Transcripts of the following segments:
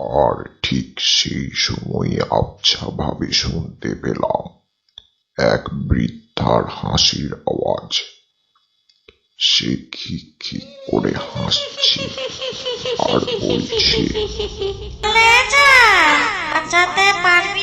আর ঠিক সেই সময়ে আবছাভাবে শুনতে পেলাম এক বৃদ্ধার হাসির আওয়াজ। সে খিক খিক করে হাসছে আর বলছে বাঁচাতে পারবি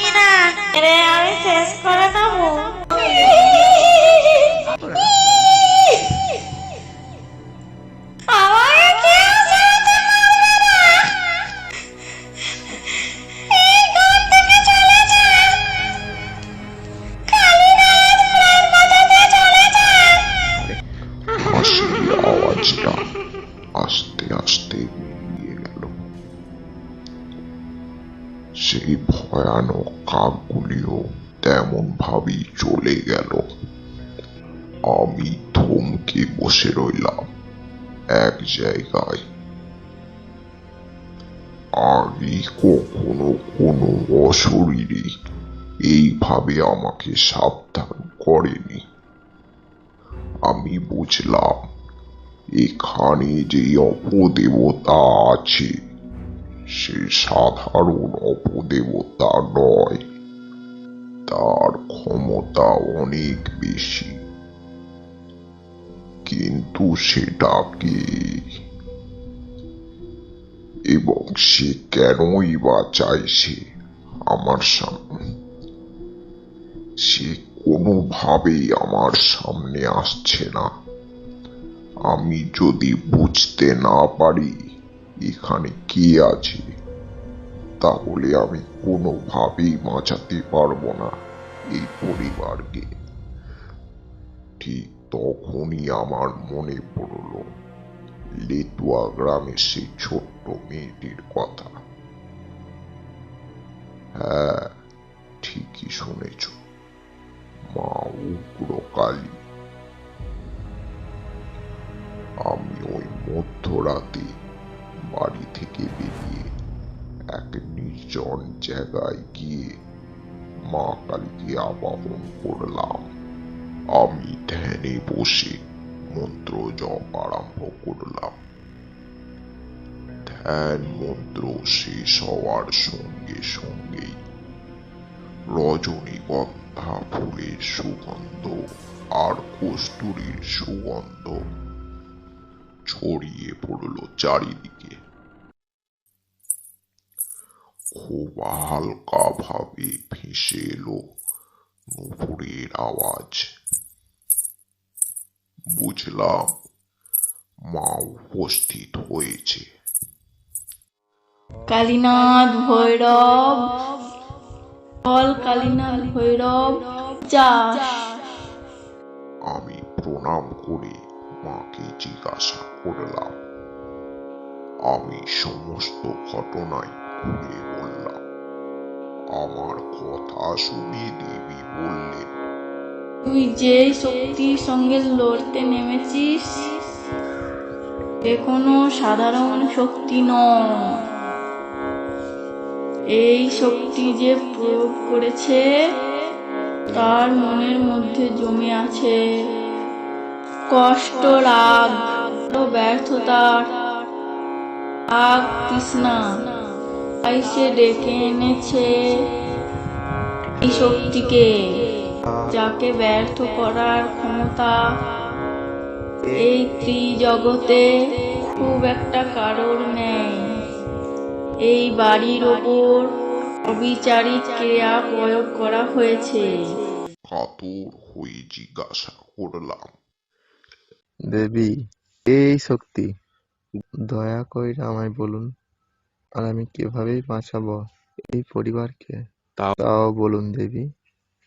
আমি থমকে বসে রইলাম এক জায়গায়। আগে কখনো কোনো অশরীরী এইভাবে আমাকে সাবধান করেনি। আমি বুঝলাম, এখানে যে অপদেবতা আছে, সে সাধারণ অপদেবতা নয়। তার ক্ষমতা অনেক বেশি। কিন্তু সেটা কি? এবং সে কেনই বা চাইছে আমার সামনে? সে কোনোভাবেই আমার সামনে আসছে না। আমি যদি বুঝতে না পারি এখানে কে আছে, তাহলে আমি কোনোভাবেই বাঁচাতে পারব না এই পরিবারকে। ঠিক তখনই আমার মনে পড়ল, লেতুয়া গ্রামের সেই ছোট্ট মেয়েটির কথা। হ্যাঁ ঠিকই শুনেছ, মা উগ্র কালী আমি ওই মধ্যরাতে বাড়ি থেকে বেরিয়ে এক নির্জন জায়গায় গিয়ে মা কালীকে আবাহন করলাম। আমি ধ্যানে বসে মন্ত্র জপ আরম্ভ করলাম। ধ্যান মন্ত্র শেষ হওয়ার সঙ্গে সঙ্গেই রজনীগন্ধা ফুলের সুগন্ধ আর কস্তুরীর সুগন্ধ ছড়িয়ে পড়ল চারিদিকে। খুব হালকা ভাবে ভেসে এলো নুপুরের আওয়াজ। বুঝলাম মা উপস্থিত হয়েছে। কালীনাথ ভৈরব বল কালীনাথ ভৈরব যা। আমি প্রণাম করে মাকে জিজ্ঞাসা করলাম। আমি সমস্ত ঘটনায় খুলে বললাম আমার কথা শুনে দেবী বললেন তুই যে শক্তির সঙ্গে লড়তে নেমেছিস এ কোনো সাধারণ শক্তি নয়। এই শক্তি যে প্রয়োগ করেছে, তার মনের মধ্যে জমে আছে কষ্ট, রাগ ব্যর্থতার আগ তৃষ্ণা তাই সে ডেকে এনেছে এই শক্তিকে। যাকে ব্যর্থ করার ক্ষমতা এই ত্রিজগতে খুব একটা কারোর নেই। এই বাড়ির ওপর অবিচারিক ক্রিয়া প্রয়োগ করা হয়েছে। কাতর হয়ে জিজ্ঞাসা করলাম। দেবী এই শক্তি দয়া কইরা আমায় বলুন আর আমি কীভাবে বাঁচাবো এই পরিবারকে? তাও বলুন দেবী।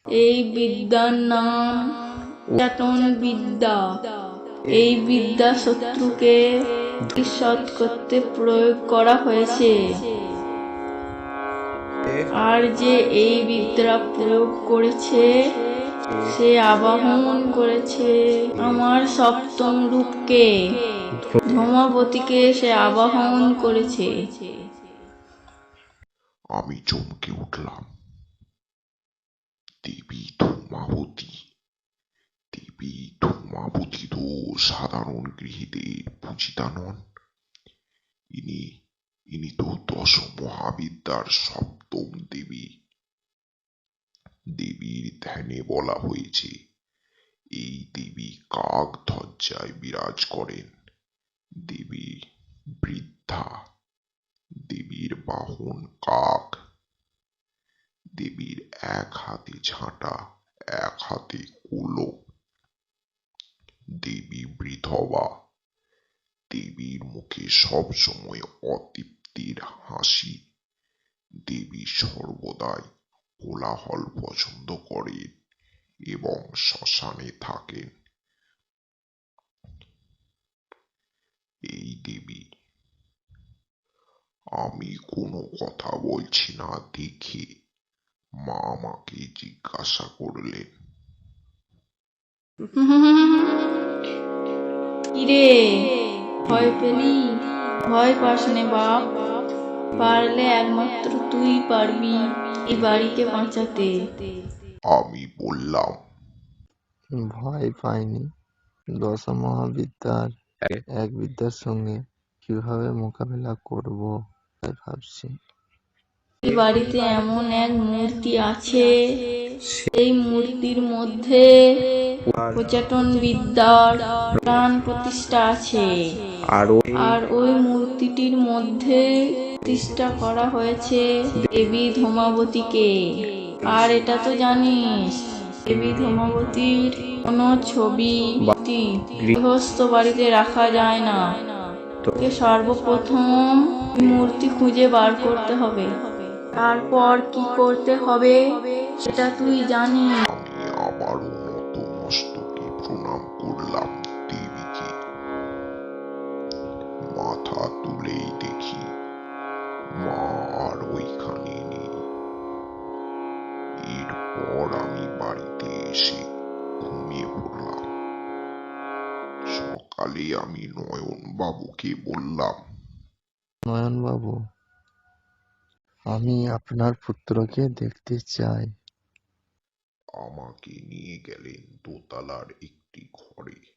এই বিদ্যার নাম উচ্চাটন বিদ্যা। এই বিদ্যা শত্রুকে প্রতিশোধ করতে প্রয়োগ করা হয়েছে। আর যে এই বিদ্যা প্রয়োগ করেছে, সে আবাহন করেছে আমার সপ্তম রূপকে। ধূমাবতীকে সে আবাহন করেছে। আমি চমকে উঠলাম। দেবী ধূমাবতী। দেবী ধূমাবতী তো সাধারণ পূজিতা নন। ইনি ইনি তো দশ মহাবিদ্যার সপ্তম দেবী। দেবীর ধ্যানে বলা হয়েছে, এই দেবী কাক ধ্বজায় বিরাজ করেন। দেবী বৃদ্ধা, দেবীর বাহন কাক। দেবীর এক হাতে ঝাঁটা, এক হাতে কুলো। দেবী বিধবা। দেবীর মুখে সব সময় অতৃপ্তির হাসি। দেবী সর্বদাই কোলাহল পছন্দ করেন এবং শ্মশানে থাকেন। এই দেবী, আমি কোনো কথা বলছি না, দেখে। মা আমাকে জিজ্ঞাসা করলেন। কিরে? ভয় পেলি? ভয় পাস নে বাপ। পারলে একমাত্র তুই পারবি এই বাড়িকে বাঁচাতে। আমি বললাম ভয় পাইনি। দশ মহাবিদ্যার এক বিদ্যার সঙ্গে কীভাবে মোকাবেলা করব তাই ভাবছি। এই বাড়িতে এমন এক মূর্তি আছে সেই মূর্তির মধ্যে পর্যটন বিদ্যার প্রাণ প্রতিষ্ঠা আছে। আর ওই মূর্তিটির মধ্যে প্রতিষ্ঠা করা হয়েছে দেবী ধূমাবতীকে। আর এটা তো জানিস দেবী ধূমাবতীর কোনো ছবি গৃহস্থ বাড়িতে রাখা যায় না। তোকে সর্বপ্রথম মূর্তি খুঁজে বার করতে হবে। তারপর কি করতে হবে সেটা তুই জানিস। আমি আবারও নত মস্তকে প্রণাম করলাম দেবীকে। মাথা তুলেই দেখি মা আর ওইখানে নেই। এরপর আমি বাড়িতে এসে ঘুমিয়ে পড়লাম। সকালে আমি নয়ন বাবুকে বললাম নয়নবাবু? আমি আপনার পুত্রকে দেখতে চাই। আমাকে নিয়ে গেলেন দোতলার একটি ঘরে।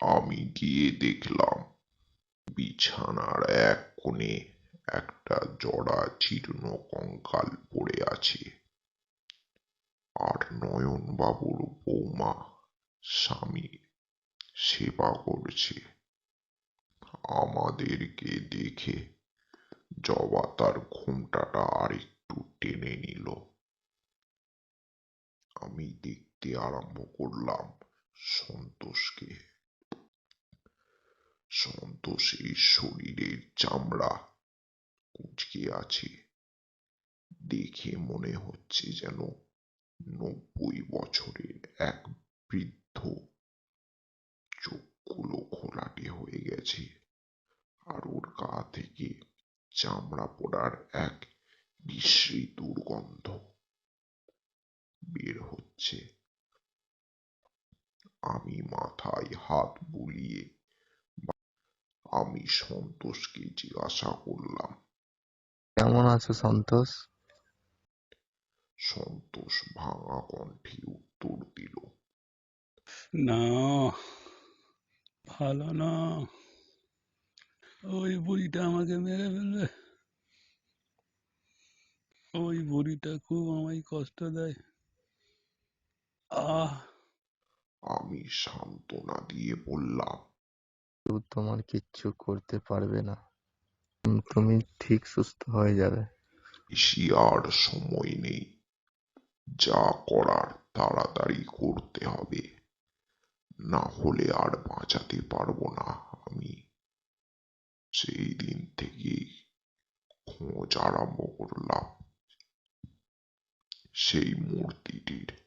আমি গিয়ে দেখলাম বিছানার এক কোণে একটা জড়া জীর্ণ কঙ্কাল পড়ে আছে। আর নয়ন বাবুর বৌমা, স্বামী সেবা করছে। আমাদেরকে দেখে জবা তার ঘুমটাটা আরেকটু টেনে নিল। আমি দেখতে আরম্ভ করলাম সন্তোষকে। সন্তোষের শরীরের চামড়া কুচকে আছে। দেখে মনে হচ্ছে যেন নব্বই বছরের এক বৃদ্ধ চোখগুলো ঘোলাটে হয়ে গেছে। আর ওর গা থেকে চামড়া পড়ার এক বিশ্রী দুর্গন্ধ বের হচ্ছে। আমি মাথায় হাত বুলিয়ে আমি সন্তোষকে জিজ্ঞাসা করলাম কেমন আছো সন্তোষ? সন্তোষ ভাঙা কণ্ঠে উত্তর দিল না ভালো না। ওই বুড়িটা আমাকে মেরে ফেলবে। ওই বুড়িটা খুব আমায় কষ্ট দেয়। আহ। আমি সান্ত্বনা দিয়ে বললাম। কেউ তোমার কিচ্ছু করতে পারবে না। তুমি ঠিক সুস্থ হয়ে যাবে। বেশি আর সময় নেই। যা করার তাড়াতাড়ি করতে হবে। না হলে আর বাঁচাতে পারব না আমি। সেই দিন থেকেই খোঁজ আরম্ভ করলাম। সেই মূর্তিটির